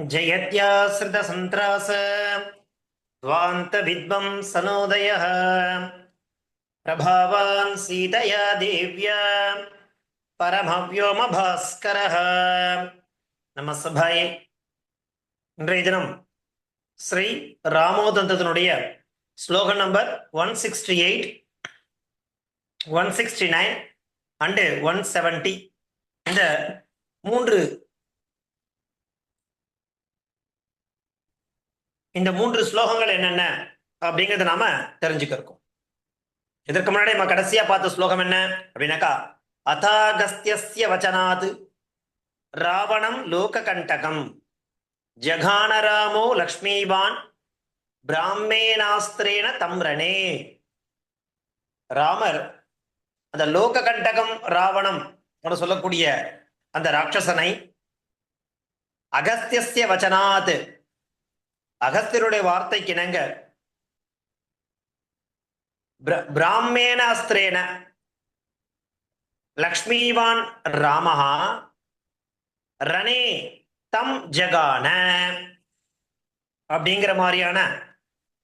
जयत्याश्रितसन्त्रास द्वान्तविद्वं सनोदयः प्रभावान् सीतया देव्या பரமவ்யோமபாஸ்கரः நம்ம சபாயே இன்றைய தினம் ஸ்ரீ ராமோதந்தத்தினுடைய slogan number one sixty eight one sixty nine and one seventy இந்த மூன்று இந்த மூன்று ஸ்லோகங்கள் என்னென்ன அப்படிங்கிறத நாம தெரிஞ்சுக்க இதற்கு முன்னாடி நம்ம கடைசியா பார்த்த ஸ்லோகம் என்ன அப்படின்னாக்கா அதாகஸ்திய வச்சனாத் ராவணம் லோககண்டகம் ஜகானராமோ லக்ஷ்மிவான் பிராமேனாஸ்திரேன தம்ரணே ராமர் அந்த லோககண்டகம் ராவணம் சொல்லக்கூடிய அந்த ராட்சசனை அகஸ்திய வச்சனாத் அகஸ்தியருடைய வார்த்தைக்கு இணங்க பிராமேன அஸ்திரேன. லக்ஷ்மிவான் ராமஹா. ரணே தம் ஜகான. அப்படிங்கிற மாதிரியான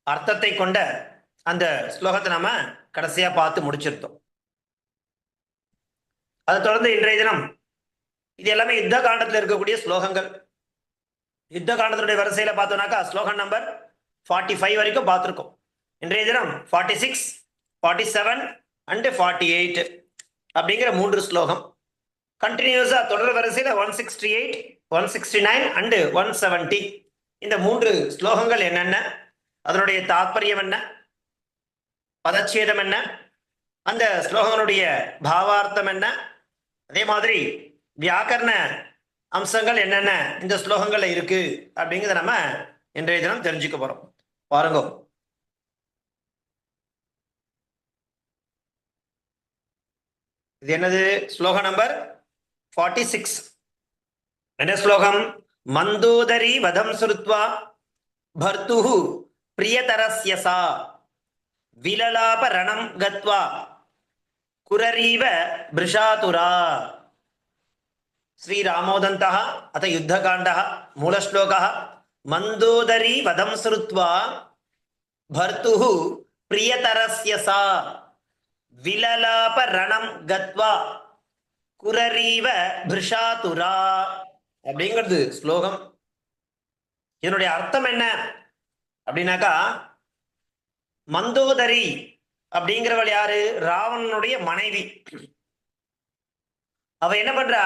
அர்த்தத்தை கொண்ட அந்த ஸ்லோகத்தை நாம கடைசியா பார்த்து முடிச்சிருந்தோம் அதை தொடர்ந்து இன்றைய தினம் இது எல்லாமே யுத்த காண்டத்தில் இருக்கக்கூடிய ஸ்லோகங்கள். யுத்த காண்டத்தினுடைய வரிசையில பார்த்தோம்னாக்கா ஸ்லோகன் நம்பர் ஃபார்ட்டி ஃபைவ் வரைக்கும் பார்த்துருக்கோம். இன்றைய தினம் forty six forty seven and forty eight அப்படிங்கிற மூன்று ஸ்லோகம். கண்டினியூஸா தொடர் வரிசையில one sixty eight one sixty nine and one seventy இந்த மூன்று ஸ்லோகங்கள் என்னென்ன? அதனுடைய தாற்பயம் என்ன? பதச்சேதம் என்ன? அந்த ஸ்லோகங்களுடைய பாவார்த்தம் என்ன? அதே மாதிரி வியாக்கரண அம்சங்கள் என்னென்ன இந்த ஸ்லோகங்கள்ல இருக்கு அப்படிங்கிறத நம்ம இன்றைய தினம் தெரிஞ்சுக்க போறோம். பாருங்க. இது என்னது? ஸ்லோகம் நம்பர் ஃபார்ட்டி சிக்ஸ் என்ன ஸ்லோகம்? மந்தோதரி வதம் சுருத்வா பர்த்து பிரியதரஸ்யசா விலலாப ரணம் கத்வா குரரீவ பிருஷாதுரா. श्रीरामोदन्तः अथ युद्धकाण्डः मूलश्लोकः मन्दोदरी वदं श्रुत्वा भर्तुः प्रियतरस्य सा விலலாபரணம் கத்வா குரரீவ பிருஷாதுரா அப்படிங்கிறது ஸ்லோகம் இதனுடைய அர்த்தம் என்ன அப்படின்னாக்கா மந்தோதரி அப்படிங்கிறவள் யாரு ராவணனுடைய மனைவி அவ என்ன பண்றா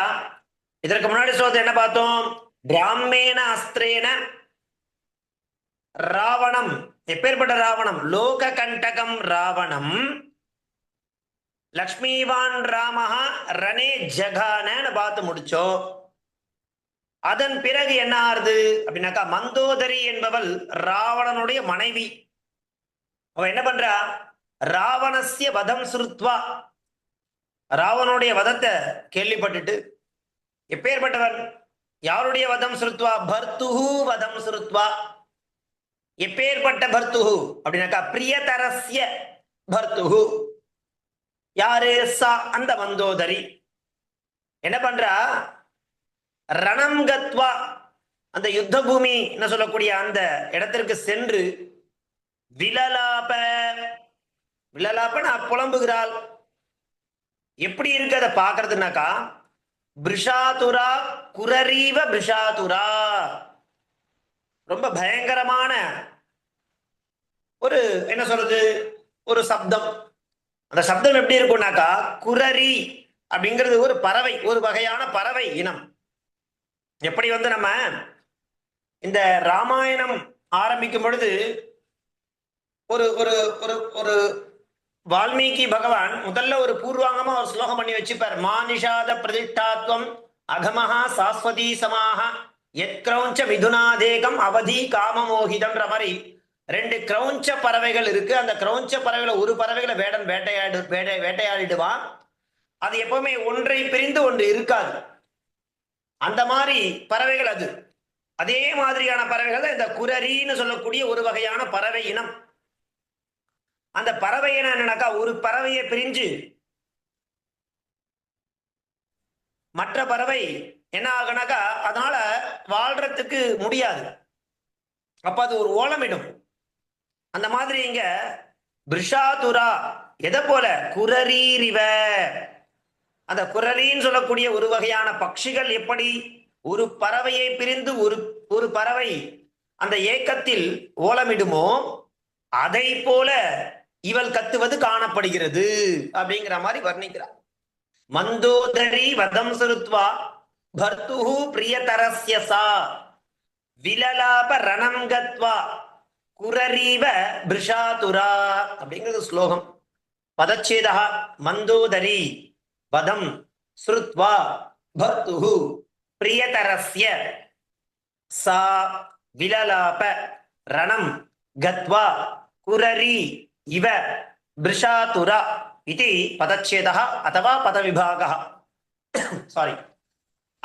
இதற்கு முன்னாடி சொல்றது என்ன பார்த்தோம்? பிராமேன அஸ்திரேன ராவணம். எப்பேற்பட்ட ராவணம்? லோக கண்டகம் ராவணம். லக்ஷ்மிவான் ராமஹா ரணே ஜகானன்னு பார்த்து முடிச்சோம். அதன் பிறகு என்ன ஆறுது? அப்படின்னாக்கா மந்தோதரி என்பவள் ராவணனுடைய மனைவி. அவ என்ன பண்றா? ராவணசிய வதம் சுருத்வா ராவனுடைய வதத்தை கேள்விப்பட்டுட்டு எப்பேற்பட்டவன் யாருடைய வதம் சுருத்வா? பர்த்துஹு வதம் சுருத்வா. எப்பேற்பட்ட பர்த்துஹு அப்படின்னாக்கா பிரியதரஸ்ய பர்த்துஹு யாரு? சா அந்த மந்தோதரி. என்ன பண்றா? ரணம் கத்வா. அந்த யுத்த பூமி என்ன சொல்லக்கூடிய அந்த இடத்திற்கு சென்று விலலாப விலலாப்ப புலம்புகிறாள். எப்படி இருக்கு அதை பாக்குறதுனாக்கா பிரிஷாதுரா குரரீவ பிரிஷாதுரா. ரொம்ப பயங்கரமான ஒரு என்ன சொல்றது ஒரு சப்தம். அந்த சப்தம் எப்படி இருக்கும்னாக்கா குரரி அப்படிங்கிறது ஒரு பறவை ஒரு வகையான பறவை இனம். எப்படி வந்து நம்ம இந்த ராமாயணம் ஆரம்பிக்கும் பொழுது ஒரு ஒரு ஒரு ஒரு வால்மீகி பகவான் முதல்ல ஒரு பூர்வாங்கமா ஒரு ஸ்லோகம் பண்ணி வச்சுப்பார். மானிஷாத பிரதிஷ்டாத்வம் அகமஹா சாஸ்வதி சமாக எத் கிரௌஞ்ச மிதுனாதேகம் அவதி காமமோகிதம்ன்ற மாதிரி ரெண்டு கிரௌஞ்ச பறவைகள் இருக்கு. அந்த கிரௌஞ்ச பறவைகளை ஒரு பறவைகளை வேடன் வேட்டையாடு வேட்டை வேட்டையாடிடுவான் அது எப்பவுமே ஒன்றை பிரிந்து ஒன்று இருக்காது. அந்த மாதிரி பறவைகள் அது. அதே மாதிரியான பறவைகள் இந்த குரரின்னு சொல்லக்கூடிய ஒரு வகையான பறவை இனம். அந்த பறவை என்னன்னாக்கா ஒரு பறவையை பிரிஞ்சு மற்ற பறவை என்ன ஆகுனாக்கா அதனால வாழ்றதுக்கு முடியாது. அப்ப அது ஒரு ஓலமிடும். அந்த மாதிரி இங்க பிரிஷாதுரா எதை போல? குரரீரிவ. அந்த குரலின்னு சொல்லக்கூடிய ஒரு வகையான பட்சிகள் எப்படி? ஒரு பறவையை பிரிந்து ஒரு ஒரு பறவை அந்த ஏக்கத்தில் ஓலமிடுமோ அதை போல இவள் கத்துவது காணப்படுகிறது அப்படிங்கிற மாதிரி வர்ணிக்கிறார். மந்தோதரி வதம் சுருத்வா பர்த்துஹு பிரியதரஸ்ய சா? விலலாப ரணம் கத்வா? குரரீவ பிரிஷாதுரா? அப்படிங்கிறது ஸ்லோகம். பதச்சேதா மந்தோதரி வதம் ஸ்ருத்வா பர்த்துஹு பிரியதரஸ்ய சா? விலலாப ரணம் கத்வா? குரரி இவ பிரிஷாதுரா இது பதச்சேதா அதுவா பதவிபாக சாரி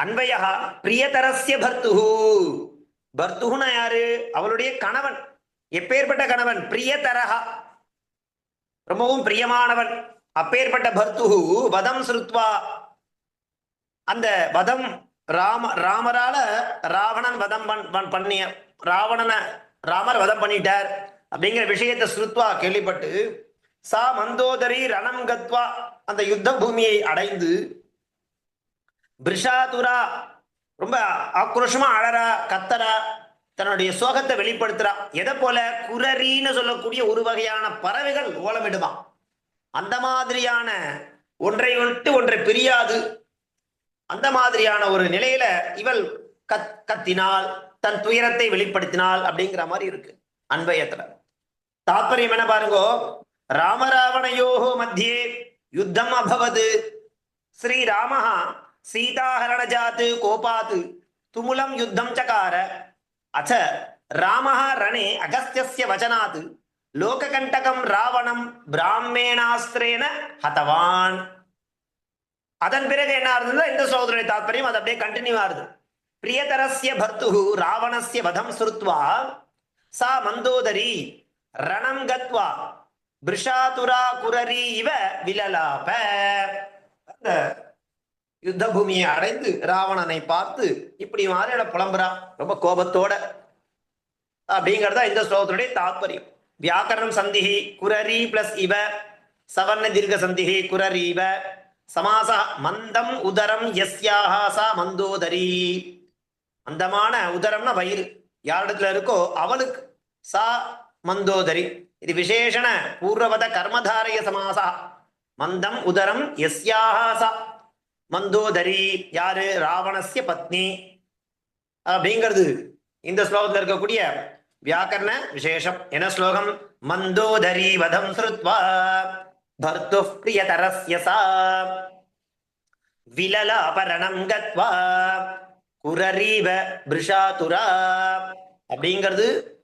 அன்வயः பிரியதரஸ்ய பர்த்துஹு பர்த்துஹுனா யாரு? அவளுடைய கணவன். எப்பேற்பட்ட கணவன்? பிரியதரஹா ரொம்பவும் பிரியமானவன். அப்பேற்பட்ட பர்த்துஹு வதம் ஸ்ருத்வா. அந்த வதம் ராம ராமரால ராவணன் வதம் பண்- பண்- பண்ணிய ராவணனை ராமர் வதம் பண்ணிட்டார். அப்படிங்கிற விஷயத்தை ஸ்ருத்வா கேள்விப்பட்டு சா மந்தோதரி ரணம் கத்வா அந்த யுத்த பூமியை அடைந்து பிரிஷாதுரா ரொம்ப ஆக்ரோஷமா அழறா கத்தரா தன்னுடைய சோகத்தை வெளிப்படுத்துறா. எதை போல? குரரின்னு சொல்லக்கூடிய ஒரு வகையான பறவைகள் ஓலமிடுமா. அந்த மாதிரியான ஒன்றை விட்டு ஒன்றை பிரியாது. அந்த மாதிரியான ஒரு நிலையில இவள் கத் கத்தினால் தன் துயரத்தை வெளிப்படுத்தினாள் அப்படிங்கிற மாதிரி இருக்கு அன்பயத்துல. தாத்பரியம் என்ன பாருங்கோ? ராமராவணையோகோ மத்தியே யுத்தம் அபவது. ஸ்ரீ ஸ்ரீராமः சீதாஹரணஜாத் கோபாத்து துமுலம் யுத்தம் சகார. அச்ச ராமः ரணே அகஸ்தியஸ்ய வச்சனாத். லோககண்டகம் ராவணம் பிராமேணாஸ்திரேன ஹதவான். அதன் பிறகு என்ன இருந்தது இந்த சோதனுடைய தாத்பரியம் அது அப்படியே கண்டினியூ ஆகுது பிரியதரஸ்ய பர்த்துஹு ராவணஸ்ய வதம் சுருத்வா சா மந்தோதரி. ரணம் கத்வா பிரிஷாதுரா குரரி இவ விலலாப. அந்த யுத்த பூமியை அடைந்து ராவணனை பார்த்து இப்படி மாதிரியான புலம்புறா ரொம்ப கோபத்தோட. அப்படிங்கறதா இந்த ஸ்லோகத்தினுடைய தாத்பரியம். வியாக்கரணம் சந்திஹி குரரி பிளஸ் இவ. சவர்ண தீர்க்க சந்திஹி இவ. சமாச மந்தம் உதரம் யஸ்யாக சா மந்தோதரி. மந்தமான உதரம்னா வயிறு. யாரிடத்துல இருக்கோ அவளுக்கு சா மந்தோதரி. இது விசேஷண பூர்வவத கர்மதாரய சமாசா. மந்தம் உதரம் எஸ்யாசா சா. மந்தோதரி யாரு? ராவணசிய பத்னி. அப்படிங்கிறது இந்த ஸ்லோகத்தில் இருக்கக்கூடிய வியாக்கரண விசேஷம். என்ன ஸ்லோகம்? மந்தோதரி வதம் ஸ்ருத்வா. பர்து பிரியதரஸ்ய சா. விலலாபரணம் கத்வா. குரரீவ பிரிஷாதுரா. அப்படிங்கிறது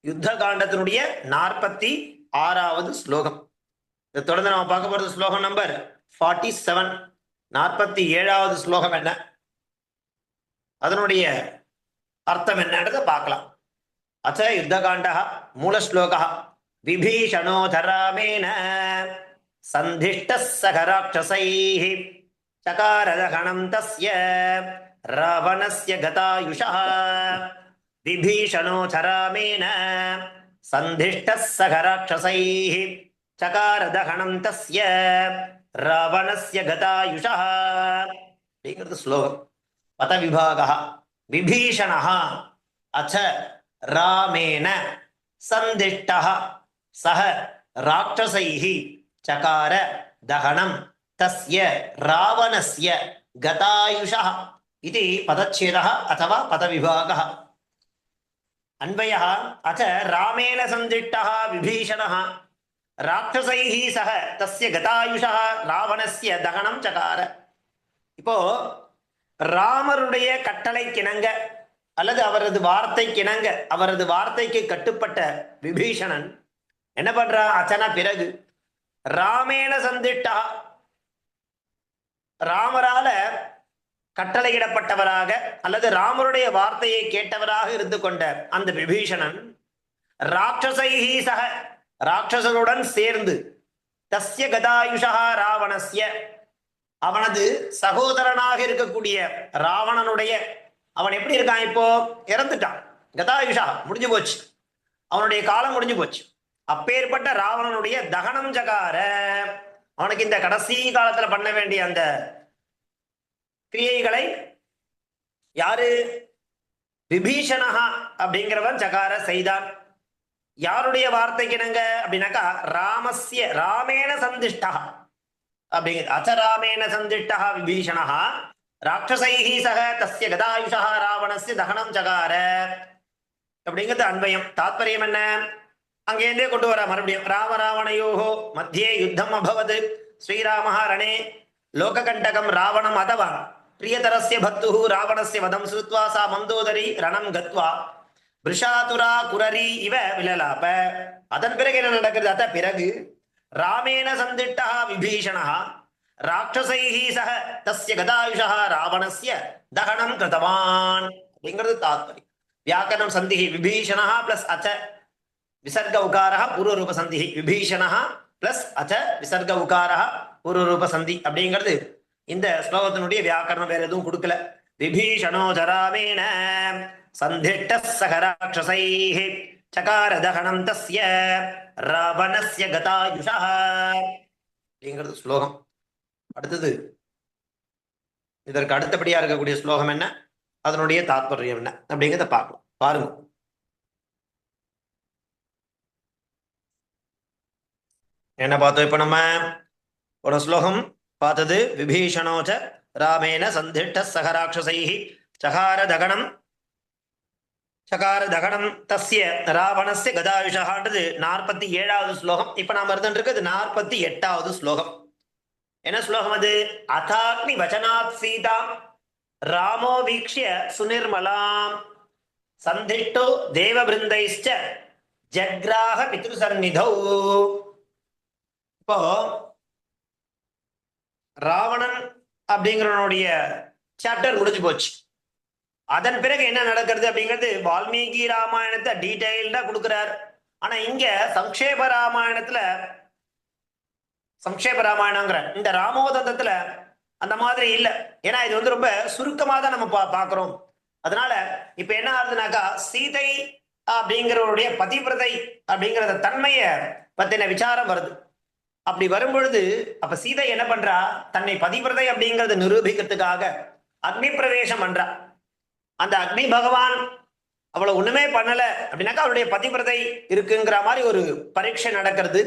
யுத்த காண்டத்தினுடைய நாற்பத்தி ஆறாவது ஸ்லோகம். இதை தொடர்ந்து நம்ம பார்க்க போறது ஸ்லோகம் நம்பர் ஃபார்ட்டி செவன் நாற்பத்தி ஏழாவது ஸ்லோகம் என்ன? அதனுடைய அர்த்தம் என்னன்றதை பார்க்கலாம். அச்ச யுத்தகாண்ட மூலஸ்லோக. விபீஷணோதராமேன சந்திஷ்ட சகராட்சசை. சகாரதகணம் தஸ்ய. ராவணஸ்ய கதாயுஷா. बिभीषणोचरामेन सन्धिष्टः सह राक्षसैः, चकारदहनं तस्य, रावणस्य गतायुषः। श्लोकं पदविभागः विभीषणः अथ रामेण सन्धिष्टः सः राक्षसैः चकार दहनं तस्य, रावणस्य गतायुषः इति पदच्छेदः अथवा पदविभागः। अन्वयः अथ रामेण सन्दिष्टः विभीषणः ராட்சசைः சக தஸ்ய கதாயுஷா ராவணஸ்ய தகனம் சகார இப்போ ராமருடைய கட்டளை கிணங்க அல்லது அவரது வார்த்தை கிணங்க அவரது வார்த்தைக்கு கட்டுப்பட்ட விபீஷணன் என்ன பண்றா அச்சனா பிறகு ராமேண சந்திட்டா ராமரால கட்டளையிடப்பட்டவராக அல்லது ராமருடைய வார்த்தையை கேட்டவராக இருந்து கொண்ட அந்த விபீஷணன் ராட்சசைஹி சக ராட்சசருடன் சேர்ந்து தஸ்ய கதாயுஷா ராவணஸ்ய அவனது சகோதரனாக இருக்கக்கூடிய ராவணனுடைய அவன் எப்படி இருக்கான் இப்போ? இறந்துட்டான். கதாயுஷா முடிஞ்சு போச்சு. அவனுடைய காலம் முடிஞ்சு போச்சு. அப்பேற்பட்ட ராவணனுடைய தகனம் ஜகார. அவனுக்கு இந்த கடைசி காலத்துல பண்ண வேண்டிய அந்த கிரியைகளை யாரு? விபீஷணஹா அப்படிங்கிறவன் சகார செய்தான் யாருடைய வார்த்தைக்கு என்னங்க அப்படின்னாக்கா ராமஸ்ய ராமேண சந்திஷ்டா அப்படிங்கிறது அச்சராமேண சந்திஷ்டா விபீஷணா ராட்சசைஹி சக தஸ்ய கதாயுஷா ராவணஸ்ய தகனம் சகார. அப்படிங்கிறது அன்பயம் தாத்பரியம் என்ன? அங்கேருந்தே கொண்டு வர மறுபடியும். ராம ராவணயோகோ மத்தியே யுத்தம் அபவது. ஸ்ரீராம ரணே லோககண்டகம் ராவணம் அதவான். பிரியதரஸ்ய பக்து ராவணஸ்ய வதம் ஸ்ருத்வா சா மந்தோதரி ரணம் கத்வா விஷாதுரா குரரி இவ விலலாப அதன் பிறகு என்ன நடக்கிறது? அத்த பிறகு ராமேன சந்திட்டா விபீஷணா ராட்சசைஹி சக தஸ்ய கதாயுஷா ராவணஸ்ய தகனம் கிருதவான் அப்படிங்கிறது தாத்பரி வியாக்கரணம் சந்திஹி விபீஷணா பிளஸ் அச்ச விசர்க உகாரः பூர்வரூப சந்திஹி விபீஷணா பிளஸ் அச்ச விசர்க உகாரः பூர்வரூப சந்தி அப்படிங்கிறது இந்த ஸ்லோகத்தினுடைய வியாக்கரணம் வேற எதுவும் கொடுக்கல. விபீஷணோ ஜராமேண சந்திஷ்ட சகராட்சசை சகார தகனம் தஸ்ய ராவணஸ்ய கதாயுஷா அப்படிங்கிறது ஸ்லோகம். அடுத்தது இதற்கு அடுத்தபடியா இருக்கக்கூடிய ஸ்லோகம் என்ன? அதனுடைய தாத்பரியம் என்ன? அப்படிங்கிறத பார்க்கலாம் பாருங்க. என்ன பார்த்தோம் இப்ப நம்ம? ஒரு ஸ்லோகம். பார்த்தது விபீஷணோச்ச ராமேன சந்திஷ்ட சகராட்சசைஹி சகார தகனம் சகார தகனம் தஸ்ய ராவணஸ்ய கதாயுஷான்றது நாற்பத்தி ஏழாவது ஸ்லோகம். இப்ப நாம் இருந்துட்டு இருக்கிறது நாற்பத்தி எட்டாவது ஸ்லோகம். என்ன ஸ்லோகம் அது? அதாக்னி வச்சனாத் சீதாம் ராமோ வீக்ஷிய சுனிர்மலாம் சந்திஷ்டோ தேவபிருந்தைச்ச ஜக்ராக பித்ருசன்னிதௌ. இப்போ ராவணன் அப்படிங்கிறவனுடைய சாப்டர் முடிஞ்சு போச்சு. அதன் பிறகு என்ன நடக்கிறது அப்படிங்கிறது வால்மீகி ராமாயணத்தை டீடைல்டா கொடுக்கிறார். ஆனா இங்க சங்கேப ராமாயணத்துல சங்கேப ராமாயணங்கிற இந்த ராமோதந்தத்துல அந்த மாதிரி இல்ல. ஏன்னா இது வந்து ரொம்ப சுருக்கமாக தான் நம்ம பா பாக்குறோம். அதனால இப்ப என்ன ஆகுதுனாக்கா சீதை அப்படிங்கிறவருடைய பதிவிரதை அப்படிங்கிறத தன்மையை பத்தின விசாரம் வருது. அப்படி வரும்பொழுது அப்ப சீதை என்ன பண்றா? தன்னை பதிவிரதை அப்படிங்கறத நிரூபிக்கிறதுக்காக அக்னி பிரவேசம் பண்றா. அந்த அக்னி பகவான் அவளை ஒண்ணுமே பண்ணல. அப்படின்னாக்கா அவருடைய பதிவிரதை இருக்குங்கிற மாதிரி ஒரு பரீட்சை நடக்கிறது.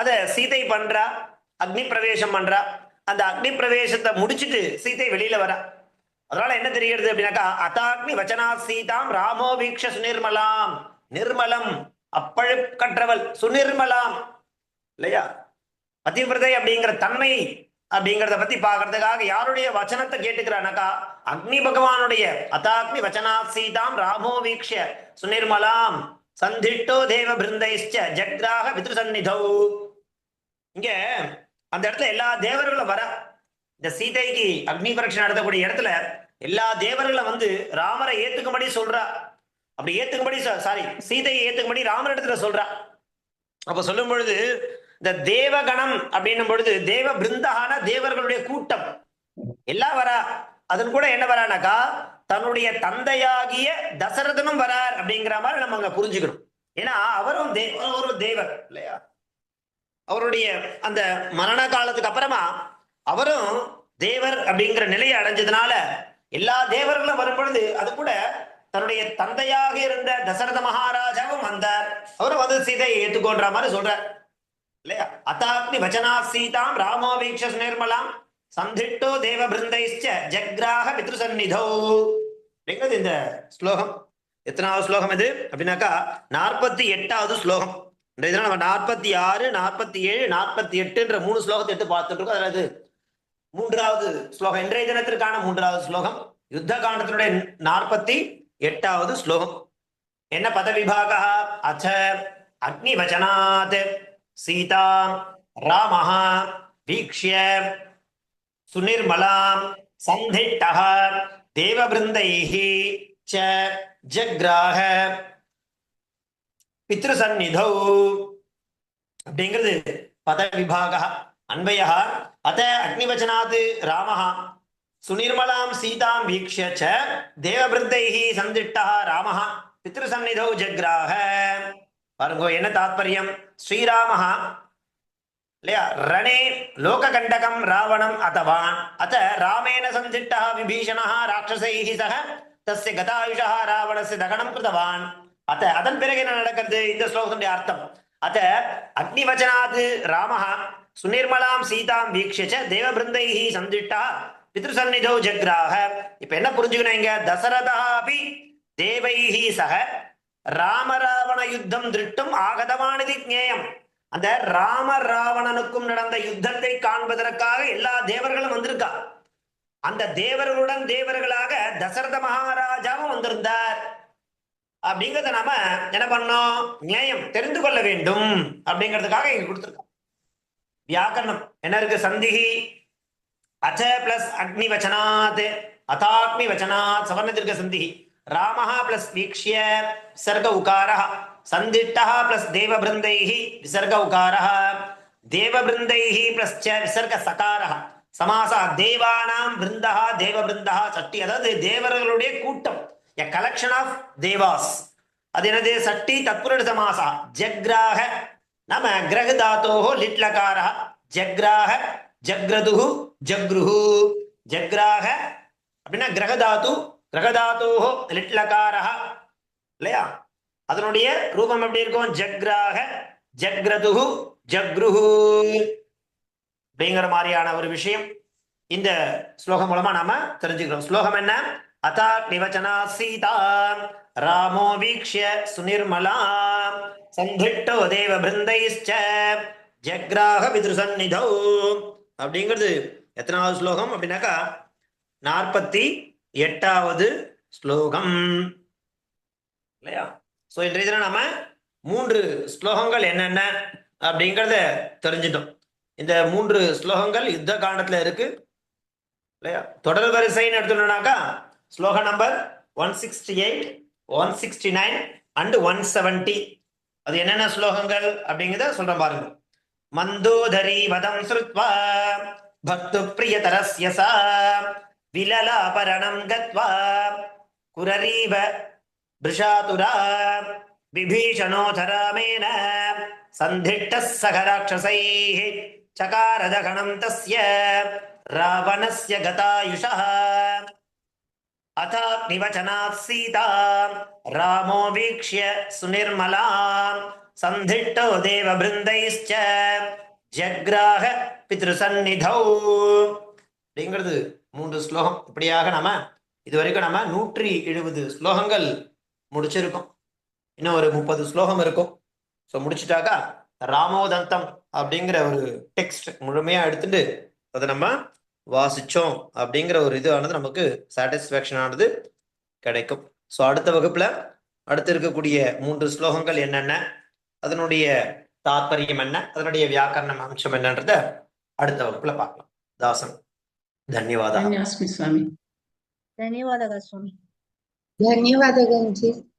அத சீதை பண்றா அக்னி பிரவேசம் பண்றா. அந்த அக்னி பிரவேசத்தை முடிச்சுட்டு சீதை வெளியில வரா. அதனால என்ன தெரிகிறது அப்படின்னாக்கா அதாக்னி வச்சனா சீதாம் ராமோ வீக்ஷ சுனிர்மலாம். நிர்மலம் அப்பழுக்கற்றவள் சுனிர்மலாம். இல்லையா? பதிவிரதை அப்படிங்கிற தன்மை அப்படிங்கிறத பத்தி பாக்குறதுக்காக யாருடைய வச்சனத்தை கேட்டுக்கிறானாக்கா? அக்னி பகவானுடைய. அதாக்னி வச்சனா சீதாம் ராமோ வீக்ஷ சுனிர்மலாம். சந்திட்டோ தேவ பிருந்தைஷ்ட ஜக்ராக பித்ருசன்னிதௌ இங்க அந்த இடத்துல எல்லா தேவர்களும் வர இந்த சீதைக்கு அக்னி பரீட்சை நடத்தக்கூடிய இடத்துல எல்லா தேவர்களும் வந்து ராமரை ஏத்துக்கும்படி சொல்றா. அப்படி ஏத்துக்கும்படி சாரி சீதையை ஏத்துக்கும்படி ராமர் இடத்துல சொல்றா. அப்ப சொல்லும் பொழுது இந்த தேவகணம் அப்படின்னும் பொழுது தேவ பிருந்தகான தேவர்களுடைய கூட்டம். எல்லாம் வரா அதன் கூட என்ன வரானாக்கா தன்னுடைய தந்தையாகிய தசரதனும் வரார் அப்படிங்கிற மாதிரி நம்ம அங்க புரிஞ்சுக்கணும். ஏன்னா அவரும் ஒரு தேவர் இல்லையா? அவருடைய அந்த மரண காலத்துக்கு அப்புறமா அவரும் தேவர் அப்படிங்கிற நிலையை அடைஞ்சதுனால எல்லா தேவர்களும் வரும் பொழுது அது கூட தன்னுடைய தந்தையாக இருந்த தசரத மகாராஜாவும் வந்தார். அவரும் வந்து சீதையை ஏற்றுக்கொன்ற மாதிரி சொல்றார். இல்லையா? அத்தாக்னி வச்சனா சீதாம் ராமோ வீக்ஷ நிர்மலாம். சந்திட்டோ தேவ பிருந்தைச்ச ஜக்ராக பித்ருசன்னிதோ அப்படிங்கிறது இந்த ஸ்லோகம்? எத்தனாவது ஸ்லோகம் இது? அப்படின்னாக்கா நாற்பத்தி எட்டாவது ஸ்லோகம். இந்த இதுல நம்ம நாற்பத்தி ஆறு நாற்பத்தி ஏழு நாற்பத்தி எட்டுன்ற மூணு ஸ்லோகத்தை எடுத்து பார்த்துட்டு இருக்கோம் அதாவது மூன்றாவது ஸ்லோகம். இன்றைய தினத்திற்கான மூன்றாவது ஸ்லோகம். யுத்த காண்டத்தினுடைய நாற்பத்தி எட்டாவது ஸ்லோகம். என்ன பதவிபாக? அச்ச அக்னி வச்சனாத். சீதாம் ராமஹ வீக்ஷிய சுனிர்மலாம் சந்திட்டக தேவபிருந்தைஹி ச ஜக்ராக பித்ருசந்நிதௌ அப்படிங்கிறது பதவிபாக அன்பயா அத அக்னிவச்சனாத் ராமஹா. சுனிர்மலாம் சீதாம் வீக்ஷ ச தேவபிருத்தைஹி சந்திட்டா ராமஹா. பித்ருசந்நிதௌ ஜக்ராக பாருங்க என்ன தாத்பரியம்? ஸ்ரீராமஹா இல்லையா? ரணே லோககண்டகம் ராவணம் அதவான். அத்த ராமேன சந்திட்டா விபீஷணः ராட்சசைஹி சக தஸ்ய கதாயுஷா ராவணस्य தகனம் கிருதவான். அத்த அதன் பிறகு என்ன நடக்கிறது? இந்த ஸ்லோகத்துடைய அர்த்தம். அத்த அக்னிவச்சனாத் ராமஹா சுனிர்மலாம் சீதாம் வீக்ஷிய தேவபிருந்தைஹி சந்திட்டா பித்ருசன்னிதோ ஜக்ராக இப்ப என்ன புரிஞ்சுக்கணும் இங்க? தசரதா தேவைஹி சக ராமராவண யுத்தம் திருட்டும் ஆகதமானது ஞேயம். அந்த ராம ராவணனுக்கும் நடந்த யுத்தத்தை காண்பதற்காக எல்லா தேவர்களும் வந்திருக்கா? அந்த தேவர்களுடன் தேவர்களாக தசரத மகாராஜாவும் வந்திருந்தார். அப்படிங்கறத நாம என்ன பண்ணோம்? நியாயம் தெரிந்து கொள்ள வேண்டும் அப்படிங்கிறதுக்காக இங்க கொடுத்துருக்கோம் வியாக்கரணம். என்ன இருக்கு? சந்திகி. அச்ச பிளஸ் அக்னி வச்சனாத். அதாக்னி வச்சனாத். சவர்ணத்திற்கு சந்திகி. ராமः பிளஸ் வீக்ஷ்ய விசர்க உகாரः சந்திட்டः பிளஸ் தேவபிருந்தைः விசர்க உகாரः தேவபிருந்தைः பிளஸ் ச விசர்க சகாரः சமாசா தேவானாம் பிருந்தா தேவபிருந்தா சட்டி அதாவது தேவர்களுடைய கூட்டம் எ கலெக்ஷன் ஆஃப் தேவாஸ் அது என்னது சட்டி தத்புருட சமாசா ஜக்ராக நம கிரக தாத்தோஹோ லிட்லகாரः ஜக்ராக ஜக்ரதுஹு ஜக்ருஹு। ஜக்ராக அப்படின்னா கிரகதாத்து கிரகதாத்தோஹோ லிட்லகாரः இல்லையா? அதனுடைய ரூபம் எப்படி இருக்கும்? ஜக்ராக ஜக்ரதுஹு ஜக்ருஹு. அப்படிங்கிற மாதிரியான ஒரு விஷயம் இந்த ஸ்லோகம் மூலமா நாம தெரிஞ்சுக்கிறோம். ஸ்லோகம் என்ன? அதா நிவச்சனா சீதா ராமோ வீக்ஷ்ய சுனிர்மலா சந்திட்டோ தேவ பிருந்தைச்ச ஜக்ராக பிதிருசன்னிதோ அப்படிங்கிறது எத்தனாவது ஸ்லோகம் அப்படின்னாக்கா நாற்பத்தி எட்டாவது ஸ்லோகம். இல்லையா? சோ இன்றைய தினம் நம்ம மூன்று ஸ்லோகங்கள் என்னென்ன அப்படிங்கறத தெரிஞ்சிட்டோம். இந்த மூன்று ஸ்லோகங்கள் யுத்த காண்டத்துல இருக்கு. இல்லையா? தொடர் வரிசைன்னு எடுத்துட்டோம்னாக்கா ஸ்லோக number one sixty eight one sixty nine and one seventy அது என்னென்ன ஸ்லோகங்கள் அப்படிங்கிறத சொல்றேன் பாருங்க. மந்தோதரி வதம் ஸ்ருத்வா பக்து பிரியதரஸ்ய சா விலலாபரணம் கத்வா குரரீவ பிருஷாதுரா விபீஷணோதராமேன சந்திட்ட சக ராட்சசை சகாரதகணம் தஸ்ய ராவணஸ்ய கதாயுஷா அத நிவச்சனாத் சீதா ராமோ வீக்ஷ்ய சுனிர்மலாம் சந்திட்டோ தேவ பிருந்தைச்ச ஜக்ராக பித்ருசந்நிதௌ அப்படிங்கிறது மூன்று ஸ்லோகம். இப்படியாக நம்ம இது வரைக்கும் நம்ம நூற்றி எழுபது ஸ்லோகங்கள் முடிச்சிருக்கோம். இன்னும் ஒரு முப்பது ஸ்லோகம் இருக்கும். ஸோ முடிச்சிட்டாக்கா ராமோதந்தம் அப்படிங்கிற ஒரு டெக்ஸ்ட் முழுமையா எடுத்துட்டு அதை நம்ம வாசிச்சோம் அப்படிங்கிற ஒரு இது ஆனது நமக்கு சாட்டிஸ்ஃபேக்ஷன் ஆனது கிடைக்கும். ஸோ அடுத்த வகுப்புல அடுத்து இருக்கக்கூடிய மூன்று ஸ்லோகங்கள் என்னென்ன அதனுடைய தாத்பரியம் என்ன அதனுடைய வியாக்கரணம் அம்சம் என்னன்றத அடுத்த வகுப்புல பார்க்கலாம். தாசன். ధన్యవాదాలు. ధన్యవాదాలు స్వామి. ధన్యవాదాలు స్వామి. ధన్యవాదాలు